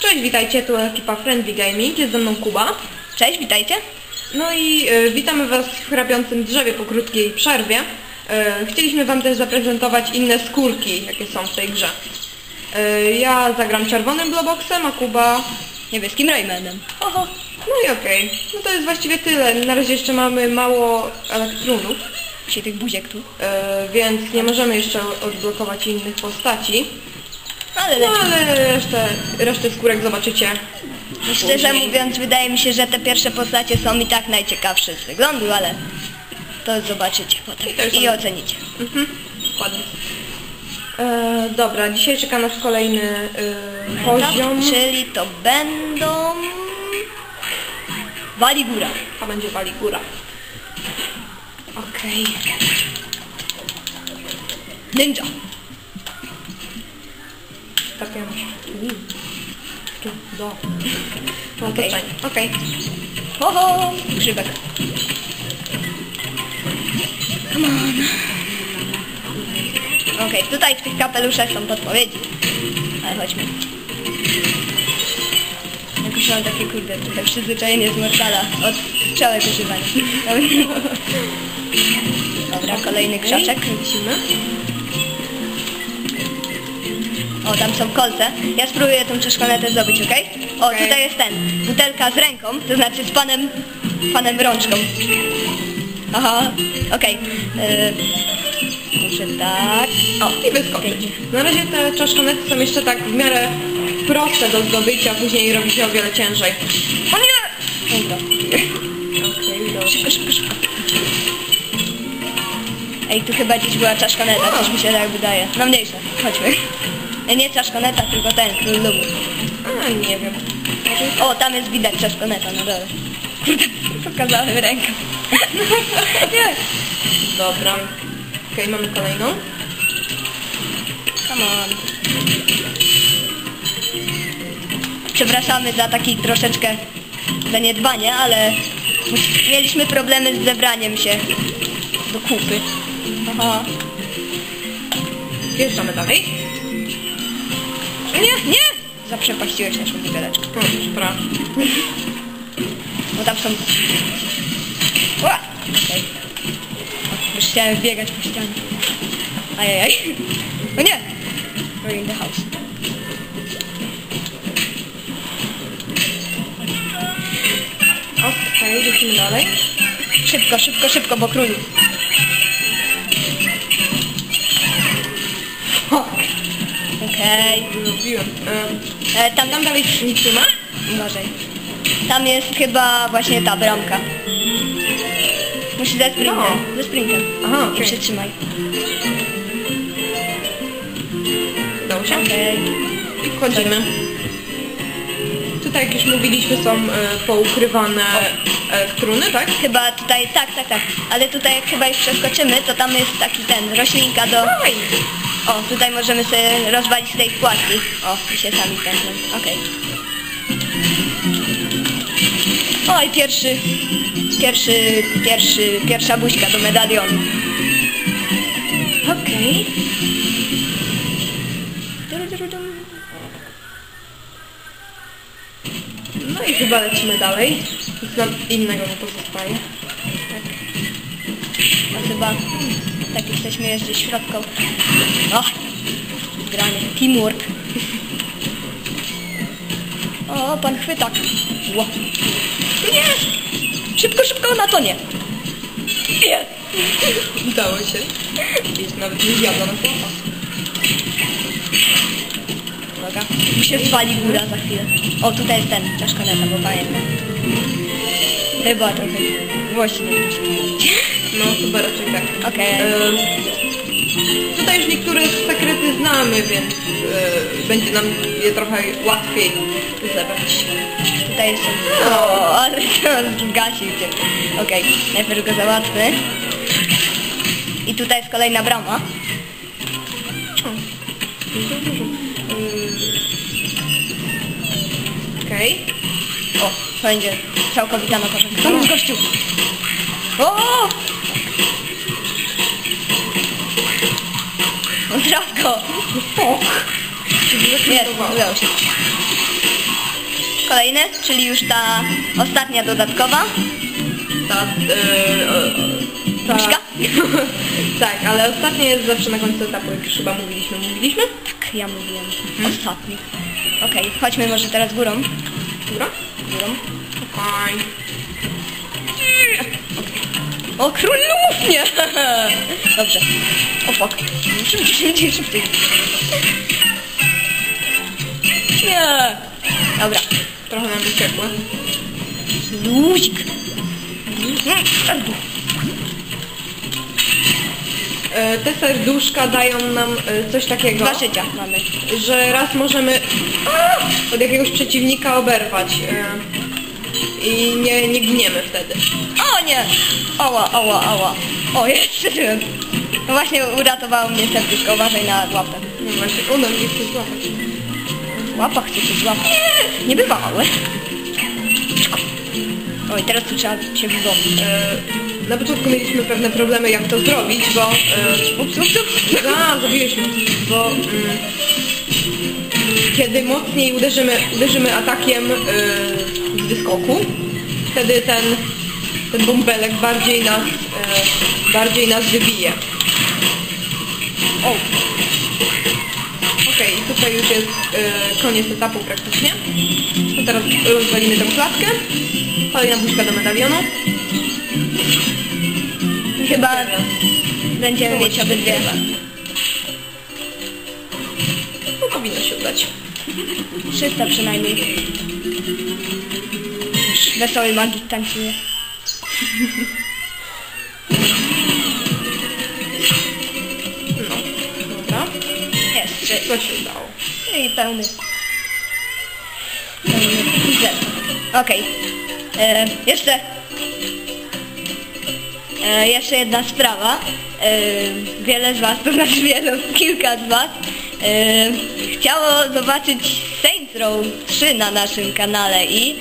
Cześć, witajcie, tu ekipa Friendly Gaming, jest ze mną Kuba. Cześć, witajcie. No i e, witamy Was w chrapiącym drzewie po krótkiej przerwie. E, chcieliśmy Wam też zaprezentować inne skórki, jakie są w tej grze. E, ja zagram czerwonym Bloboxem, a Kuba... Niebieskim Raymanem. Oho, no i okej. No to jest właściwie tyle. Na razie jeszcze mamy mało elektronów, Dzisiaj tych buziek tu. e, więc nie możemy jeszcze odblokować innych postaci. Ale No lecimy. ale resztę, resztę skórek zobaczycie. Szczerze później. mówiąc, wydaje mi się, że te pierwsze postacie są i tak najciekawsze z wyglądu, ale to zobaczycie potem I to już i są- ocenicie. Mhm, dokładnie. E, dobra, dzisiaj czeka nas kolejny e, poziom. Etap, czyli to będą... Wali góra. A będzie wali góra. Okej. Ninja. Trafiamy. U. Tu, do. Tu, Okej. otoczenie. Okej. Ho, ho, grzybek. Come on. Okej, tutaj w tych kapeluszach są podpowiedzi. Ale chodźmy. Jakoś mam takie kurde, trochę przyzwyczajenie z Mortala od strzałek używania. Dobra, kolejny krzaczek. Kręcimy. O, tam są kolce. Ja spróbuję tą czeszkonetę zdobyć, okej? O, tutaj jest ten. Butelka z ręką, to znaczy z panem, panem rączką. Aha, okej. Yy, Może tak. O, I wyskoczyć. Na razie te czaszkonety są jeszcze tak w miarę proste do zdobycia, później robi się o wiele ciężej. O nie! Dobra. Okej, dobrze. Szybko, szybko, szybko. Ej, tu chyba gdzieś była czaszkoneta, coś mi się tak wydaje. No mniejsza, chodźmy. Nie czaszkoneta, tylko ten, król lubu. Nie wiem. O, tam jest widać czaszkoneta dole. Kurde, pokazałem rękę. Nie. Dobra. Okej, mamy kolejną. Come on. Przepraszamy za taki troszeczkę zaniedbanie, ale mieliśmy problemy z zebraniem się do kupy. Aha. Wjeżdżamy dalej. Nie, nie! Zaprzepaściłeś naszą buteleczkę. O, przepraszam. Bo tam są... Ła! Okej. Już chciałem biegać po ścianie. Ajajaj. O nie! We're in the house. Okej, lecimy dalej. Szybko, szybko, szybko, bo król. Okej. Zrobiłem. E, E, Tam, tam dalej nic nie ma? Uważaj. Tam jest chyba właśnie ta bramka. Musisz ze sprintem. No. Ze sprintem. Aha, I okej. przytrzymaj. Udało się? Okej. I wchodzimy. Tutaj, jak już mówiliśmy, są e, poukrywane elektrony, tak? Chyba tutaj, tak, tak, tak. Ale tutaj jak chyba już przeskoczymy, to tam jest taki ten, roślinka do... Dawaj! O, tutaj możemy sobie rozwalić tej płatki. O, i się sami pędzą. Okej. Oj, pierwszy, pierwszy, pierwszy, pierwsza buźka do medalionu. Okej. Duru-duru-dum. No i chyba lecimy dalej. Nic nam innego nie pozostaje. A chyba tak jesteśmy jeszcze środką. O, granie, teamwork. O, pan chwytak. Ło. Nie! Szybko, szybko, na to nie. Nie. Udało się. Jest nawet nie zjadła na chłopa. Uwaga, tu się zwali góra za chwilę. O, tutaj jest ten, czaszkoneta, bo pamiętam. Chyba trochę mówić. No, chyba raczej tak. Okej. E, tutaj już niektóre sekrety znamy, więc e, będzie nam je trochę łatwiej zebrać. Tutaj jest... O, ale on gasił cię. Okej, najpierw go załatwmy. I tutaj jest kolejna brama. Okej. O, będzie całkowita nowa. Tam jest gościu. O! Jest, Zakrętowało. udało się. Kolejny, czyli już ta ostatnia dodatkowa. Ta, e, ta, Puszka? tak, ale ostatnie jest zawsze na końcu etapu, jak już chyba mówiliśmy. Mówiliśmy? Tak, ja mówiłem. Ostatni. Okej, chodźmy może teraz górą. Dobra? Górą. Okej. O, królów! Nie! Dobrze. O, fuck. Szybciej, szybciej, szybciej. Nie! Dobra. Trochę nam uciekły. Luzik. Serduch. E, te serduszka dają nam e, coś takiego, Dwa życia mamy. że raz możemy od jakiegoś przeciwnika oberwać e, i nie, nie giniemy wtedy. O nie! Ała, ała, ała. O, jeszcze żyłem. No właśnie uratowało mnie serduszko. Uważaj na łapę. No właśnie, uda mnie chce złapać. Łapa chce się złapać. Nie bywa małe. Oj, teraz tu trzeba się wygonić. E, na początku mieliśmy pewne problemy, jak to zrobić, bo... E, ups, ups, ups, a, zabiłeś. Bo mm, kiedy mocniej uderzymy, uderzymy atakiem e, wyskoku, wtedy ten, ten bąbelek bardziej nas, e, bardziej nas wybije. O, Okej, tutaj już jest e, koniec etapu praktycznie. To teraz rozwalimy tę klatkę. Kolejna buźka do medalionu. chyba będziemy mieć obydwie. No powinno się udać. 300 przynajmniej. Wesoły magik tańcuje. No. Jest, trzy. To się udało. I pełny. Pełny. Okej. E, Jeszcze. E, jeszcze jedna sprawa. E, wiele z Was, to znaczy wiele, kilka z Was chciało zobaczyć Saints Row 3 na naszym kanale i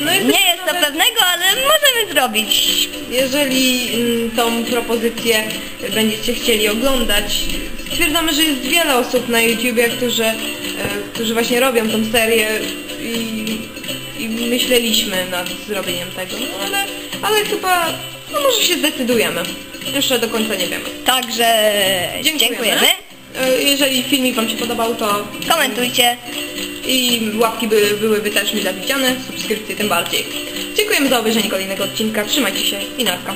No nie jest to pewnego, ale możemy zrobić. Jeżeli mm, tą propozycję będziecie chcieli oglądać, stwierdzamy, że jest wiele osób na YouTubie, którzy, e, którzy właśnie robią tą serię i, i myśleliśmy nad zrobieniem tego, no ale, ale chyba no może się zdecydujemy. Jeszcze do końca nie wiemy. Także dziękujemy. E, Jeżeli filmik Wam się podobał, to Komentujcie. i łapki by, byłyby też mile widziane, subskrypcje tym bardziej. Dziękujemy za obejrzenie kolejnego odcinka, trzymajcie się i narka.